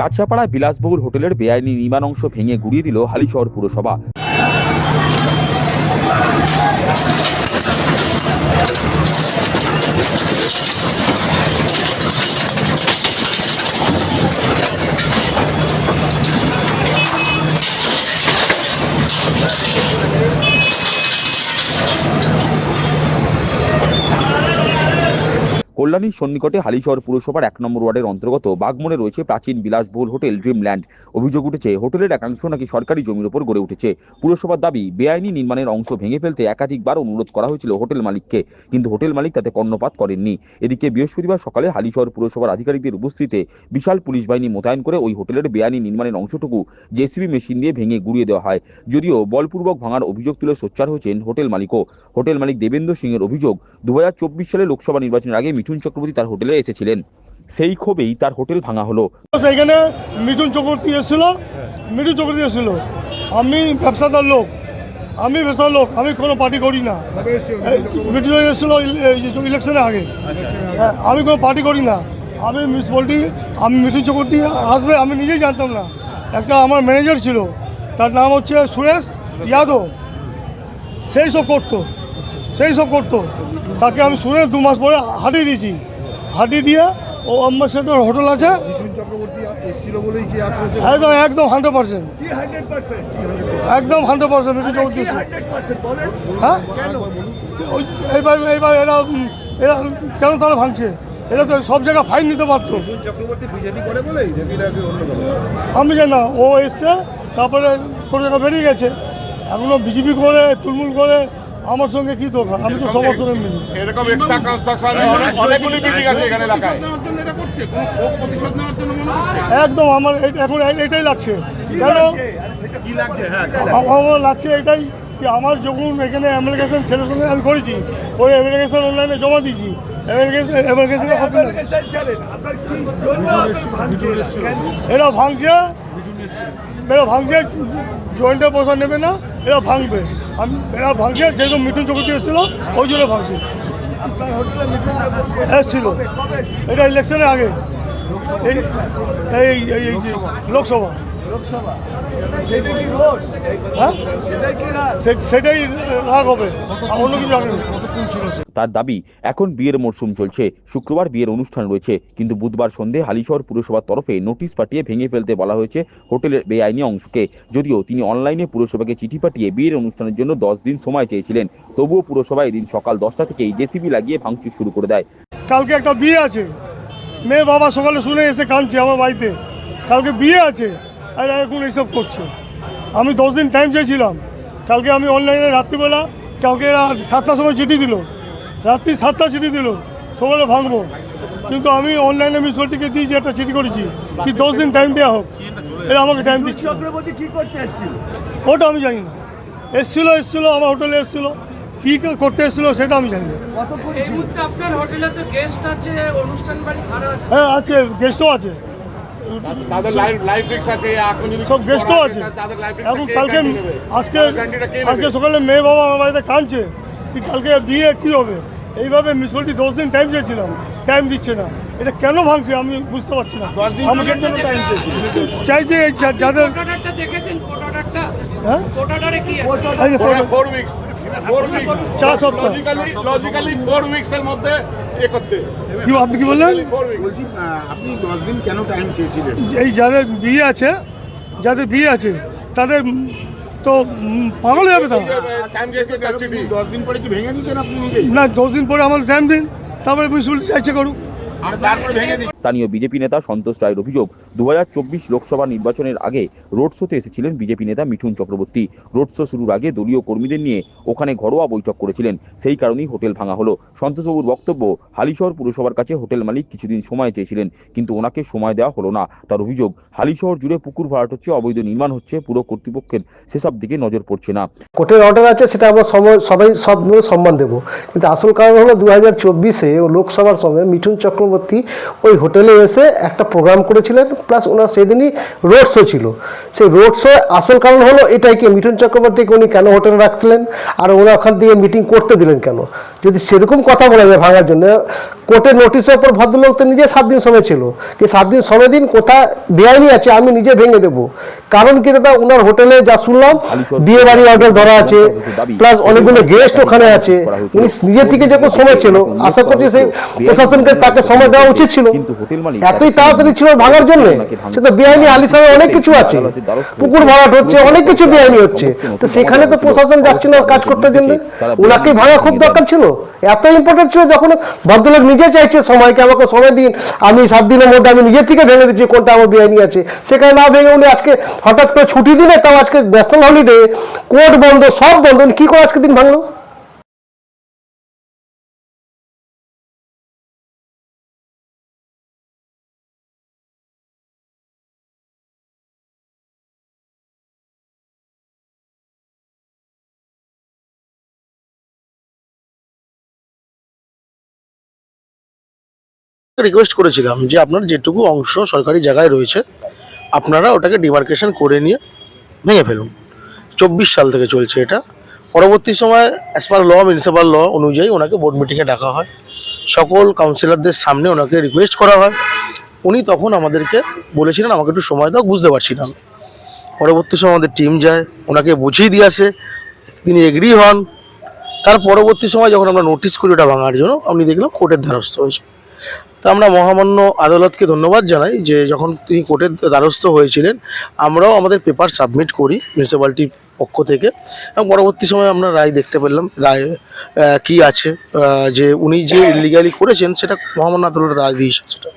কাছাপাড়া বিলাসবহুল হোটেলের বেআইনি নির্মাণ অংশ ভেঙে গুড়িয়ে দিল হালিশহর পুরসভা। কল্যাণীর সন্নিকটে হালিশহর পুরসভার এক নম্বর ওয়ার্ডের অন্তর্গত বাগমনে রয়েছে প্রাচীন বিলাসবহুল হোটেল ড্রিমল্যান্ড। অভিযোগ উঠেছে, হোটেলের একাংশ নাকি সরকারি জমির উপর গড়ে উঠেছে। পুরসভার দাবি, বেআইনি নির্মাণের অংশ ভেঙে ফেলতে একাধিকবার অনুরোধ করা হয়েছিল হোটেল মালিককে, কিন্তু হোটেল মালিক তাতে কর্ণপাত করেননি। এদিকে বৃহস্পতিবার সকালে হালিশহর পুরসভার আধিকারিকদের উপস্থিতিতে বিশাল পুলিশ বাহিনী মোতায়েন করে ওই হোটেলের বেআইনি নির্মাণের অংশটুকু জেসিবি মেশিন দিয়ে ভেঙে গুড়িয়ে দেওয়া হয়। যদিও বলপূর্বক ভাঙার অভিযোগ তুলে সোচ্চার হয়েছেন হোটেল মালিকও। হোটেল মালিক দেবেন্দ্র সিংয়ের অভিযোগ দু হাজার চব্বিশ সালে লোকসভা নির্বাচনের আগে মিঠুন চক্রবর্তী তার হোটেলে এসেছিলেন। সেই ক্ষোভেই তার হোটেল ভাঙা হলো। সেইখানে মিঠুন চক্রবর্তী এসেছিল মিঠুন চক্রবর্তী এসেছিল। আমি ব্যবসাদার লোক আমি ব্যবসার লোক আমি কোনো পার্টি করি না। মিঠুন এসেছিল ইলেকশনের আগে। হ্যাঁ, আমি কোনো পার্টি করি না। আমি মিউনিসিপ্যালিটি আমি মিঠুন চক্রবর্তী আসবে আমি নিজেই জানতাম না। একটা আমার ম্যানেজার ছিল তার নাম হচ্ছে সুরেশ যাদব সেই সব করতো সেই সব করতো। তাকে আমি শুনে দু মাস পরে হাঁটিয়ে দিয়েছি। হাঁটিয়ে দিয়ে ও আমার সাথে হোটেল আছে। একদম একদম হান্ড্রেড পার্সেন্ট একদম হান্ড্রেড পার্সেন্ট মিঠুন চক্রবর্তী। হ্যাঁ? এইবার এইবার এরা এরা কেন তারা ভাঙছে? এরা তো সব জায়গায় ফাইন নিতে পারতো? আমি জানি না ও এসছে তারপরে কোনো জায়গায় বেরিয়ে গেছে। এখনও বিজেপি করে তুলমুল করে আমার সঙ্গে কি দরকার আমি তো মিলি এরকম এক্সট্রা কনস্ট্রাকশন অনেকগুলি বিল্ডিং আছে এখানে এলাকায়। একদম আমার এখন এটাই লাগছে। কেন? কি হ্যাঁ আমার লাগছে এটাই যে আমার যখন এখানে অ্যাপ্লিকেশন ছেলের সঙ্গে আমি করেছি ওই অ্যাপ্লিকেশন অনলাইনে জমা দিয়েছি। অ্যাপ্লিকেশন অ্যাপ্লিকেশনের কপি এরা ভাঙছে। এরা ভাঙছে জয়েন্টের পয়সা নেবে না এরা ভাঙবে। আমি এরা ভাঙছে যেহেতু মিঠুন চক্রবর্তী এসেছিল, ওই জন্য ভাঙছে। এসেছিল। এটা ইলেকশনের আগে। এই এই, লোকসভা। সেটাই রাগ হবে। অন্য কিছু তার দাবি এখন বিয়ের মরশুম চলছে। শুক্রবার বিয়ের অনুষ্ঠান রয়েছে। কিন্তু বুধবার সন্ধে হালিশহর পুরসভার তরফে নোটিশ পাঠিয়ে ভেঙে ফেলতে বলা হয়েছে হোটেলের বেআইনি অংশকে। যদিও তিনি অনলাইনে পুরসভাকে চিঠি পাঠিয়ে বিয়ের অনুষ্ঠানের জন্য দশ দিন সময় চেয়েছিলেন। তবুও পুরসভা এদিন সকাল দশটা থেকেই জেসিবি লাগিয়ে ভাঙচুর শুরু করে দেয়। কালকে একটা বিয়ে আছে। মেয়ে বাবা সকালে শুনে এসে কাঁদছে আমার বাড়িতে। কালকে বিয়ে আছে। আর এখন এইসব করছ? আমি দশ দিন টাইম চেয়েছিলাম। কালকে আমি অনলাইনে রাত্রিবেলা কালকে সাতটার সময় চিঠি দিল। রাত্রি সাতটা চিঠি দিল সকালে ভাঙবো। কিন্তু আমি অনলাইনে মিউনিসিপালিটিকে দিয়েছি একটা চিঠি করেছি কি দশ দিন টাইম দেওয়া হোক। এরা আমাকে টাইম দিচ্ছে না। চক্রবর্তী কি করতে এসেছিল? ওটা আমি জানি না। এসছিলো এসছিলো আমার হোটেলে এসছিলো। কী করতে এসছিলো সেটা আমি জানি না। এই মুহূর্তে আপনার হোটেলে তো গেস্ট আছে অনুষ্ঠান বাড়ি ভাড়া আছে। হ্যাঁ আছে গেস্টও আছে। তাদের লাইভ লাইভ ফিক্স আছে এখন যদি সব গেস্টও আছে। এখন কালকে আজকে আজকে সকালে মেয়ে বাবা আমার বাড়িতে কাঁদছে কি কালকে বিয়ে কী হবে? এইভাবে মিউনিসিপালিটি দশ দিন টাইম চেয়েছিলাম টাইম দিচ্ছে না। এটা কেন ভাঙছে আমি বুঝতে পারছি না। জন্য টাইম চাইছে যাদের দেখেছেন? হ্যাঁ? ফোর উইকস চার সপ্তাহ। লজিক্যালি লজিক্যালি ফোর উইকস এর মধ্যে এ করতে। কি আপনি কি বললেন? আপনি দশ দিন কেন টাইম চেয়েছিলেন? এই যাদের বিয়ে আছে যাদের বিয়ে আছে তাদের তো পাগল হয়ে যাবে তারা। দশ দিন পরে কি ভেঙে দিতেন আপনি না দশ দিন পরে আমার টাইম দিন তারপরে মিউনিসিপালিটি চাইছে করুক। আর তারপরে ভেঙে দিন। স্থানীয় বিজেপি নেতা সন্তোষ রায়ের অভিযোগ দু হাজার চব্বিশ লোকসভা নির্বাচনের আগে রোড শোতে এসেছিলেন বিজেপি নেতা মিঠুন চক্রবর্তী। রোড শো শুরুর আগে দলীয় কর্মীদের নিয়ে ওখানে ঘরোয়া বৈঠক করেছিলেন। সেই কারণেই হোটেল ভাঙা হলো। সন্তোষবাবুর বক্তব্য, হালিশহর পুরসভার কাছে হোটেল মালিক কিছুদিন সময় চেয়েছিলেন, কিন্তু ওনাকে সময় দেওয়া হলো না। তার অভিযোগ, হালিশহর জুড়ে পুকুর ভরাট হচ্ছে, অবৈধ নির্মাণ হচ্ছে, পুরো কর্তৃপক্ষের সেসব দিকে নজর পড়ছে না। কোর্টের অর্ডার আছে, সেটা আমরা সবাই সব সম্মান দেব। কিন্তু আসল কারণ হলো দু হাজার চব্বিশে লোকসভার সময় মিঠুন চক্রবর্তী ওই হোটেলে এসে একটা প্রোগ্রাম করেছিলেন প্লাস ওনার সেদিনই রোড শো ছিল। সেই রোড শো আসল কারণ হলো এটাই কি, মিঠুন চক্রবর্তীকে উনি কেন হোটেলে রাখছিলেন আর ওরা ওখান থেকে মিটিং করতে দিলেন কেন? যদি সেরকম কথা বলা যায় ভাঙার জন্য, কোর্টের নোটিশের ওপর ভদ্রলোক তো নিজে সাত দিন সময় ছিল। কি সাত দিন সময় দিন কোথা বেআইনি আছে, আমি নিজে ভেঙে দেবো। কারণ কি দাদা ওনার হোটেলে যা শুনলাম বিয়ে বাড়ি অর্ডার ধরা আছে প্লাস অনেকগুলো গেস্ট ওখানে আছে। উনি নিজে থেকে যখন সময় ছিল আশা করছি সেই প্রশাসনকে তাকে সময় দেওয়া উচিত ছিল। এতই তাড়াতাড়ি ছিল ভাঙার জন্য। সে তো বেআইনি আলিসামে অনেক কিছু আছে। পুকুর ভরাট হচ্ছে অনেক কিছু বেআইনি হচ্ছে। তো সেখানে তো প্রশাসন যাচ্ছে না কাজ করতে জন্য। ওনাকে ভাঙা খুব দরকার ছিল। এত ইম্পর্টেন্ট ছিল যখন ভদ্রলোক নিজে চাইছে সময়কে আমাকে সময় দিন আমি সাত দিনের মধ্যে আমি নিজে থেকে ভেঙে দিচ্ছি কোনটা আমার বেআইনি আছে। সেখানে না ভেঙে উনি আজকে হঠাৎ করে ছুটি দিলে তাও আজকে ন্যাশনাল হলিডে কোর্ট বন্ধ, সব বন্ধ, কি করে আজকে দিন ভাঙলো? রিকোয়েস্ট করেছিলাম যে আপনার যেটুকু অংশ সরকারি জায়গায় রয়েছে আপনারা ওটাকে ডিমার্কেশন করে নিয়ে ভেঙে ফেলুন। চব্বিশ সাল থেকে চলছে এটা। পরবর্তী সময় অ্যাজ পার ল মিউনিসিপাল ল অনুযায়ী ওনাকে বোর্ড মিটিংয়ে ডাকা হয়। সকল কাউন্সিলরদের সামনে ওনাকে রিকোয়েস্ট করা হয়। উনি তখন আমাদেরকে বলেছিলেন, আমাকে একটু সময় দাও, বুঝতে পারছি না পরবর্তী সময় আমাদের টিম যায়, ওনাকে বুঝিয়ে দিয়ে আসে, তিনি এগ্রি হন। তার পরবর্তী সময় যখন আমরা নোটিশ করি, ওটা ভাঙার জন্য আমি দেখলাম কোর্টের দ্বারস্থ হয়েছে। তো আমরা মহামান্য আদালতকে ধন্যবাদ জানাই যে যখন তিনি কোর্টের দ্বারস্থ হয়েছিলেন, আমরাও আমাদের পেপার সাবমিট করি মিউনিসিপ্যালিটির পক্ষ থেকে। এবং পরবর্তী সময় আমরা রায় দেখতে পেলাম, রায় কি আছে যে উনি যে ইলিগালি করেছেন সেটা মহামান্য আদালতের রায় দিয়েছেন সেটা।